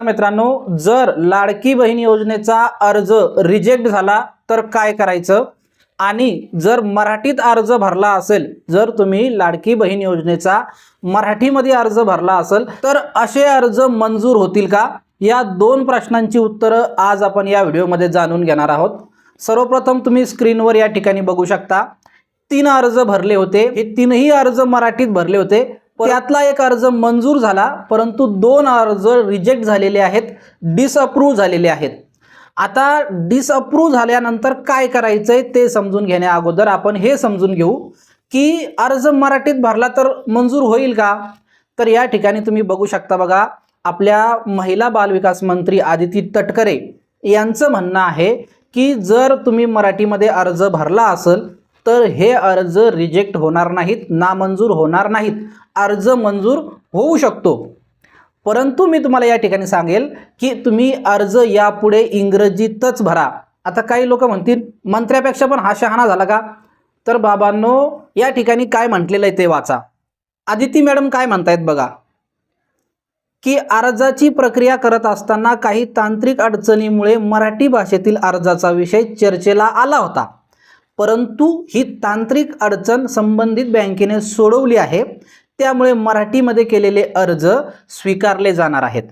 मित्रांनो जर लाडकी बहीण योजनेचा अर्ज रिजेक्ट झाला तर काय करायचं? आणि जर मराठीत अर्ज भरला असेल जर तुम्ही लाडकी बहीण योजनेचा मराठीमध्ये अर्ज भरला असेल तर असे अर्ज मंजूर होतील का? या दोन प्रश्नांची उत्तरं आज आपण या व्हिडिओमध्ये जाणून घेणार आहोत. सर्वप्रथम तुम्ही स्क्रीनवर या ठिकाणी बघू शकता तीन अर्ज भरले होते. हे तीनही अर्ज मराठीत भरले होते. त्यातला एक अर्ज मंजूर झाला परंतु दोन अर्ज रिजेक्ट झालेले आहेत डिसअप्रूव्ह झालेले आहेत. आता डिसअप्रूव्ह झाल्यानंतर काय करायचंय ते समजून घेण्या अगोदर आपण हे समजून घेऊ की अर्ज मराठीत भरला तर मंजूर होईल का? तर या ठिकाणी तुम्ही बघू शकता बघा आपल्या महिला बालविकास मंत्री आदिती तटकरे यांचं म्हणणं आहे की जर तुम्ही मराठीमध्ये अर्ज भरला असेल तर हे अर्ज रिजेक्ट होणार नाहीत नामंजूर होणार नाहीत. अर्ज मंजूर होऊ शकतो. परंतु मी तुम्हाला या ठिकाणी सांगेल की तुम्ही अर्ज यापुढे इंग्रजीतच भरा. आता काही लोक म्हणतील मंत्र्यापेक्षा पण हा शहाणा झाला का? तर बाबांनो या ठिकाणी काय म्हटलेलं आहे ते वाचा. आदिती मॅडम काय म्हणतायत बघा? की अर्जाची प्रक्रिया करत असताना काही तांत्रिक अडचणीमुळे मराठी भाषेतील अर्जाचा विषय चर्चेला आला होता. परंतु ही तांत्रिक अडचण संबंधित बँकेने सोडवली आहे. त्यामुळे मराठीमध्ये केलेले अर्ज स्वीकारले जाणार आहेत.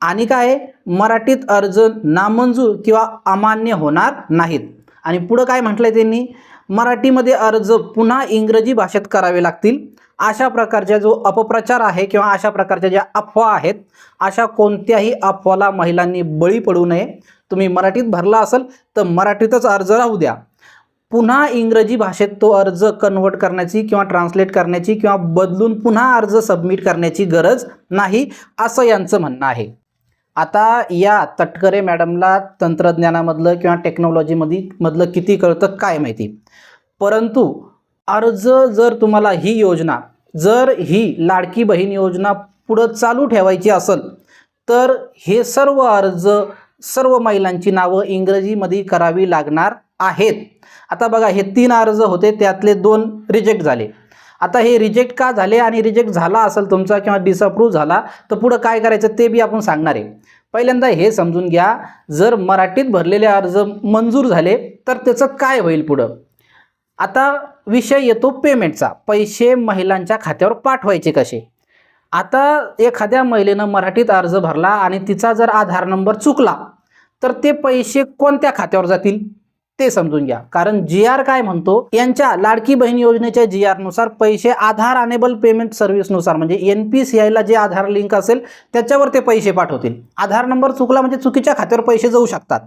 आणि काय? मराठीत अर्ज नामंजूर किंवा अमान्य होणार नाहीत. आणि पुढं काय म्हटलंय त्यांनी? मराठीमध्ये अर्ज पुन्हा इंग्रजी भाषेत करावे लागतील. अशा प्रकारच्या जो अपप्रचार आहे किंवा अशा प्रकारच्या ज्या अफवा आहेत अशा कोणत्याही अफवाला महिलांनी बळी पडू नये. तुम्ही मराठीत भरला असेल तर मराठीतच अर्ज राहू द्या. पुन्हा इंग्रजी भाषेत तो अर्ज कन्वर्ट करण्याची किंवा ट्रान्सलेट करण्याची किंवा बदलून पुन्हा अर्ज सबमिट करण्याची गरज नाही असं यांचं म्हणणं आहे. आता या तटकरे मॅडमला तंत्रज्ञानामधलं किंवा टेक्नॉलॉजीमध्ये मधलं किती कळतं काय माहिती? परंतु अर्ज जर तुम्हाला ही योजना जर ही लाडकी बहीण योजना पुढं चालू ठेवायची असेल तर हे सर्व अर्ज सर्व महिलांची नावं इंग्रजीमध्ये करावी लागणार आहेत. आता बघा हे तीन अर्ज होते त्यातले दोन रिजेक्ट झाले. आता हे रिजेक्ट का झाले आणि रिजेक्ट झाला असेल तुमचा किंवा डिसअप्रूव्ह झाला तर पुढं काय करायचं ते बी आपण सांगणार आहे. पहिल्यांदा हे समजून घ्या जर मराठीत भरलेले अर्ज मंजूर झाले तर त्याचं काय होईल पुढं? आता विषय येतो पेमेंटचा पैसे महिलांच्या खात्यावर पाठवायचे कसे? आता एखाद्या महिलेनं मराठीत अर्ज भरला आणि तिचा जर आधार नंबर चुकला तर ते पैसे कोणत्या खात्यावर जातील? ते समजून घ्या. कारण जी आर काय म्हणतो? यांच्या लाडकी बहीण योजनेच्या जी आरनुसार पैसे आधार अनेबल पेमेंट सर्व्हिसनुसार म्हणजे एन पी सी आयला जे आधार लिंक असेल त्याच्यावर ते पैसे पाठवतील. आधार नंबर चुकला म्हणजे चुकीच्या खात्यावर पैसे जाऊ शकतात.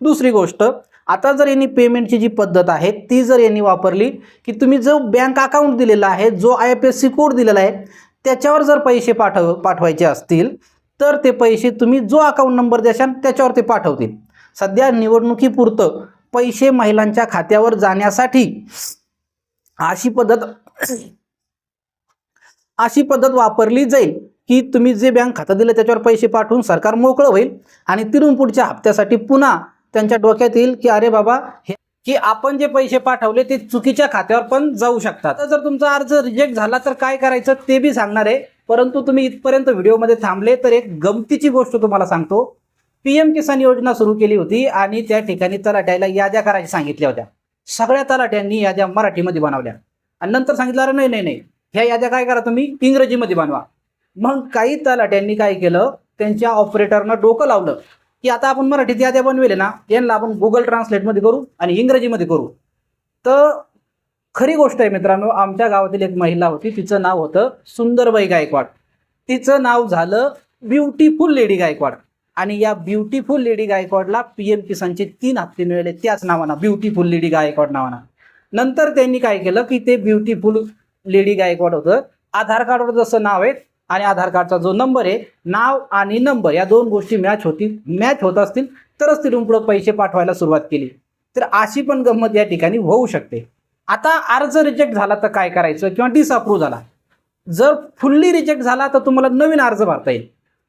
दुसरी गोष्ट आता जर यांनी पेमेंटची जी पद्धत आहे ती जर यांनी वापरली की तुम्ही जो बँक अकाउंट दिलेला आहे जो I F S C code दिलेला आहे त्याच्यावर जर पैसे पाठव पाठवायचे असतील तर ते पैसे तुम्ही जो अकाउंट नंबर द्याल त्याच्यावर ते पाठवतील. सध्या निवडणुकीपुरतं पैसे महिलांच्या खात्यावर जाण्यासाठी अशी पद्धत अशी पद्धत वापरली जाईल की तुम्ही जे बँक खातं दिलं त्याच्यावर पैसे पाठवून सरकार मोकळं होईल आणि तिरून पुढच्या हप्त्यासाठी पुन्हा त्यांच्या डोक्यात येईल की अरे बाबा हे की आपण जे पैसे पाठवले ते चुकीच्या खात्यावर पण जाऊ शकतात. तर जर तुमचा अर्ज रिजेक्ट झाला तर काय करायचं ते बी सांगणार आहे. परंतु तुम्ही इथपर्यंत व्हिडिओमध्ये थांबले तर एक गमतीची गोष्ट तुम्हाला सांगतो. पी एम किसान योजना सुरू केली होती आणि त्या ठिकाणी तलाट्याला याद्या करायच्या सांगितल्या होत्या. सगळ्या तलाट्यांनी याद्या मराठीमध्ये बनवल्या. आणि नंतर सांगितलं अरे नाही नाही नाही. ह्या याद्या काय करा तुम्ही? इंग्रजीमध्ये बनवा. मग काही तलाट्यांनी काय केलं? त्यांच्या ऑपरेटरनं डोकं लावलं की आता आपण मराठीत याद्या बनवेले ना यांना आपण गुगल ट्रान्सलेटमध्ये करू आणि इंग्रजीमध्ये करू. तर खरी गोष्ट आहे मित्रांनो आमच्या गावातील एक महिला होती तिचं नाव होतं सुंदरबाई गायकवाड. तिचं नाव झालं ब्युटिफुल लेडी गायकवाड. आणि या ब्युटिफुल लेडी गायकवाडला पी एम किसानचे तीन हप्ते मिळाले त्याच नावानं ब्युटिफुल लेडी गायकवाड नावानं. नंतर त्यांनी काय केलं की ते ब्युटिफुल लेडी गायकवाड होतं. आधार कार्डवर जसं नाव आहे आणि आधार कार्डचा जो नंबर आहे नाव आणि नंबर या दोन गोष्टी मॅच होतील मॅच होत असतील तरच तिथून पुढं पैसे पाठवायला सुरुवात केली. तर अशी पण गंमत या ठिकाणी होऊ शकते. आता अर्ज रिजेक्ट झाला तर काय करायचं? किंवा डिसअप्रूव्ह झाला. जर फुल्ली रिजेक्ट झाला तर तुम्हाला नवीन अर्ज भरता येईल.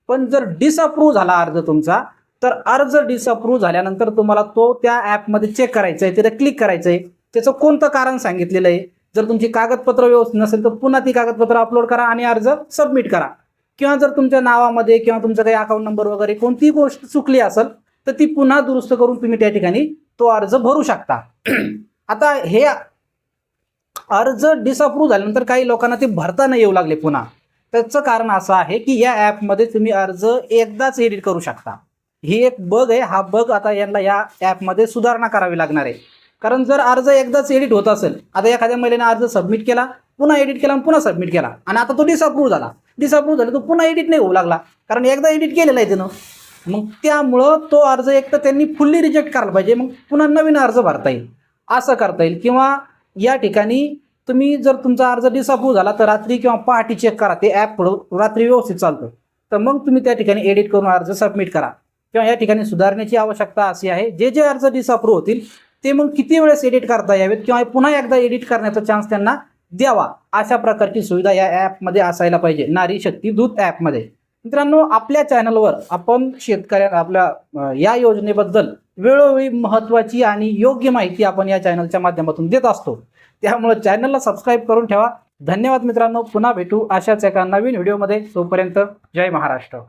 पण जर डिसअप्रूव्ह झाला अर्ज तुमचा तर अर्ज डिसअप्रूव्ह झाल्यानंतर तुम्हाला तो त्या ॲपमध्ये चेक करायचा आहे तिथे क्लिक करायचं आहे त्याचं कोणतं कारण सांगितलेलं आहे? जर तुमची कागदपत्र व्यवस्थित नसेल तर पुन्हा ती कागदपत्र अपलोड करा आणि अर्ज सबमिट करा. किंवा जर तुमच्या नावामध्ये किंवा तुमचा काही अकाउंट नंबर वगैरे कोणतीही गोष्ट चुकली असेल तर ती पुन्हा दुरुस्त करून तुम्ही त्या ठिकाणी तो अर्ज भरू शकता. आता हे अर्ज डिसअप्रूव्ह झाल्यानंतर काही लोकांना ते भरता नाही येऊ लागले पुन्हा. त्याचं कारण असं आहे की या ॲपमध्ये तुम्ही अर्ज एकदाच एडिट करू शकता. ही एक बग आहे. हा बग आता यांना या ॲपमध्ये सुधारणा करावी लागणार आहे. कारण जर अर्ज एकदाच एडिट होत असेल आता एखाद्या महिलेने अर्ज सबमिट केला पुन्हा एडिट केला आणि पुन्हा सबमिट केला आणि आता तो डिसअप्रूव्ह झाला. डिसअप्रूव्ह झाला तो पुन्हा एडिट नाही होऊ लागला. कारण एकदा एडिट केलेला आहे त्यानं. मग त्यामुळं तो अर्ज एक तर त्यांनी फुल्ली रिजेक्ट करायला पाहिजे. मग पुन्हा नवीन अर्ज भरता येईल. असं करता येईल. किंवा या ठिकाणी तुम्ही जर तुमचा अर्ज डिसअप्रूव्ह झाला तर रात्री किंवा पहाटे चेक करा. ते ॲप रात्री व्यवस्थित चालतं. तर मग तुम्ही त्या ठिकाणी एडिट करून अर्ज सबमिट करा. किंवा या ठिकाणी सुधारण्याची आवश्यकता अशी आहे. जे जे अर्ज डिसअप्रूव्ह होतील ते मग किती वेळेस एडिट करता यावेत किंवा पुन्हा एकदा एडिट करण्याचा चान्स त्यांना द्यावा. अशा प्रकारची सुविधा या ॲपमध्ये असायला पाहिजे. नारी शक्ती दूत ॲपमध्ये मित्रांनो आपल्या चॅनलवर आपण शेतकऱ्या आपल्या या योजनेबद्दल वेळोवेळी महत्त्वाची आणि योग्य माहिती आपण या चॅनलच्या माध्यमातून देत असतो. त्यामुळे चॅनलला सबस्क्राईब करून ठेवा. धन्यवाद मित्रांनो. पुन्हा भेटू अशाच एका नवीन व्हिडिओमध्ये तोपर्यंत जय महाराष्ट्र.